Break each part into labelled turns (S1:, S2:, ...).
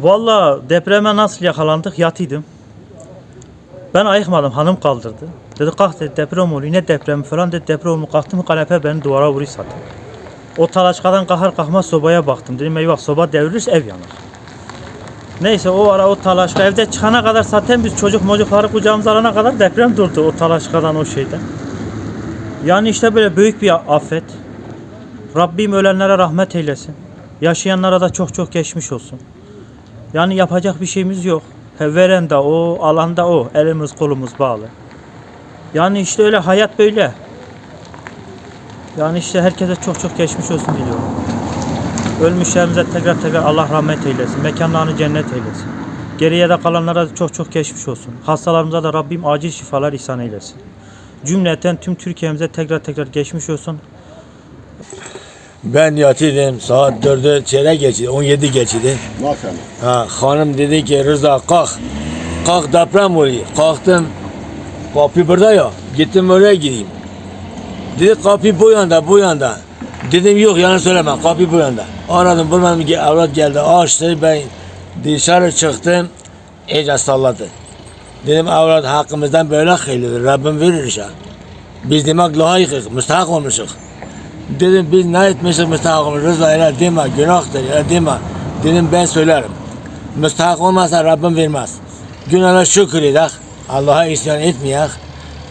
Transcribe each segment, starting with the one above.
S1: Valla depreme nasıl yakalandık yatıydım. Ben ayıkmadım hanım kaldırdı. Dedi kalk dedi deprem oluyor ne depremi falan dedi deprem oluyor kalktım kanepe beni duvara vuruyor zaten. O talaşkadan kahar kalkmaz sobaya baktım dedim eyvah soba devrilirse ev yanar. Neyse o ara o talaşka evde çıkana kadar zaten biz çocuk mocukları kucağımıza alana kadar deprem durdu o talaşkadan o şeyden. Yani işte böyle büyük bir afet. Rabbim ölenlere rahmet eylesin. Yaşayanlara da çok çok geçmiş olsun. Yani yapacak bir şeyimiz yok. Veren de o, alan da o. Elimiz kolumuz bağlı. Yani işte öyle hayat böyle. Yani işte herkese çok çok geçmiş olsun diliyorum. Ölmüşlerimize tekrar tekrar Allah rahmet eylesin. Mekanlarını cennet eylesin. Geriye de kalanlara çok çok geçmiş olsun. Hastalarımıza da Rabbim acil şifalar ihsan eylesin. Cümleten tüm Türkiye'mize tekrar tekrar geçmiş olsun.
S2: Ben yatıyordum saat 4'ü çeyrek geçti 17 geçti.
S3: Maşallah.
S2: Ha, hanım dedi ki Rıza kalk. Kalk deprem oluyor. Kalktım. Kapı burada ya. Gittim oraya gideyim. Dedi kapı bu yanda bu yanda. Dedim yok yalan söyleme kapı bu yanda. Aradım bir avrat geldi açtı ben dışarı çıktım. iyice salladı. Dedim avrat hakkımızdan böyle hayırlıdır. Rabbim verir inşallah. Biz demek layıkız, müstahak olmuşuz. Dedim biz ne etmişiz müstahak olmuş. Rıza öyle deme, günahtır öyle deme. Dedim ben söylerim. Müstahak olmasa Rabbim vermez. Günahına şükür edek. Allah'a isyan etmeyek.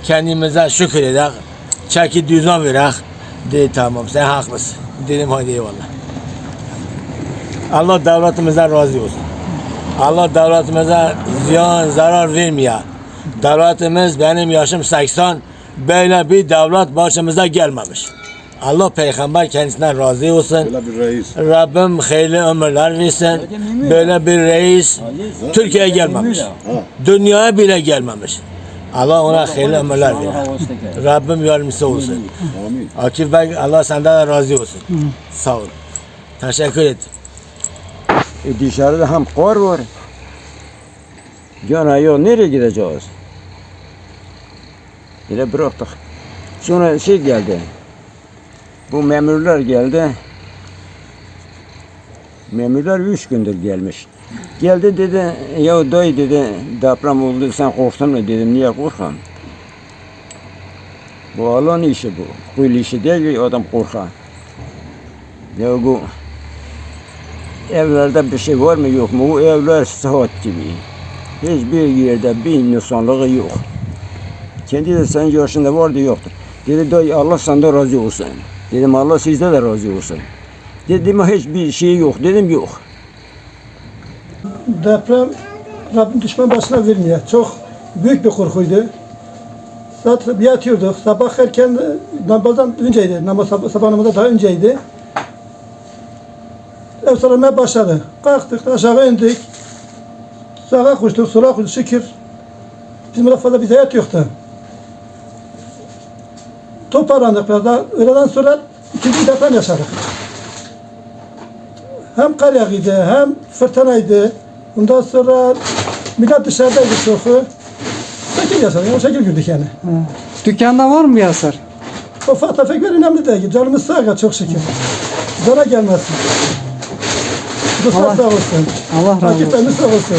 S2: Kendimize şükür edek. Çeki düzen verek. Dedi tamam sen haklısın. Dedim hadi eyvallah. Allah devletimizden razı olsun. Allah devletimize ziyan, zarar vermiyor. Devletimiz benim yaşım 80. Böyle bir devlet başımıza gelmemiş. Allah peygamber kendisinden razı olsun.
S3: Böyle bir reis.
S2: Rabbim hayırlı ömürler versin. Böyle bir reis Türkiye'ye gelmemiş. Dünyaya bile gelmemiş. Allah ona hayırlı ömürler verir. Rabbim yardımcısı olsun.
S3: Amin.
S2: Akif Bey Allah senden de razı olsun. Sağ ol. Teşekkür ederim.
S4: E dışarıda hem kar var. Cana yok nereye gideceğiz? Yine bıraktık. Sonra şey geldi. Bu memurlar geldi. Memurlar üç gündür gelmiş. Geldi dedi, ya dayı dedi, deprem oldu sen korktun mu dedim, niye korkam? Bu Allah'ın işi bu. Kul işi değil adam korkar. Ya bu Evlerde bir şey var mı yok mu? Bu evler saat gibi. Hiçbir yerde bir insanlığı yok. Kendi de senin yaşında vardı yoktu. Dedi dayı Allah senden razı olsun. Dedim Allah sizde de razı olsun. Dedim hiçbir şey yok. Dedim yok.
S5: Deprem Rabbim düşman başına vermiyor. Çok büyük bir korkuydu. Zaten yatıyorduk. Sabah erken namazdan önceydi. Namaz sabah, sabah namazdan daha önceydi. Ev salamaya başladı. Kalktık aşağı indik. Sağa koştuk, sola koştuk. Şükür. Bizim orada fazla bir hayat yoktu. Toparlandık biraz daha. Öğleden sonra ikinci bir deprem yaşadık. Hem kar yağıydı, hem fırtınaydı. Ondan sonra millet dışarıdaydı çoğu. Şekil yaşadık, o şekil güldük yani.
S6: Dükkanda var mı bir hasar?
S5: Ufak tefekler önemli değil. Canımız sağ çok şükür. Zara gelmesin. Dostlar
S6: Allah-
S5: sağ olsun.
S6: Allah razı olsun.
S5: Rakiplerimiz sağ olsun.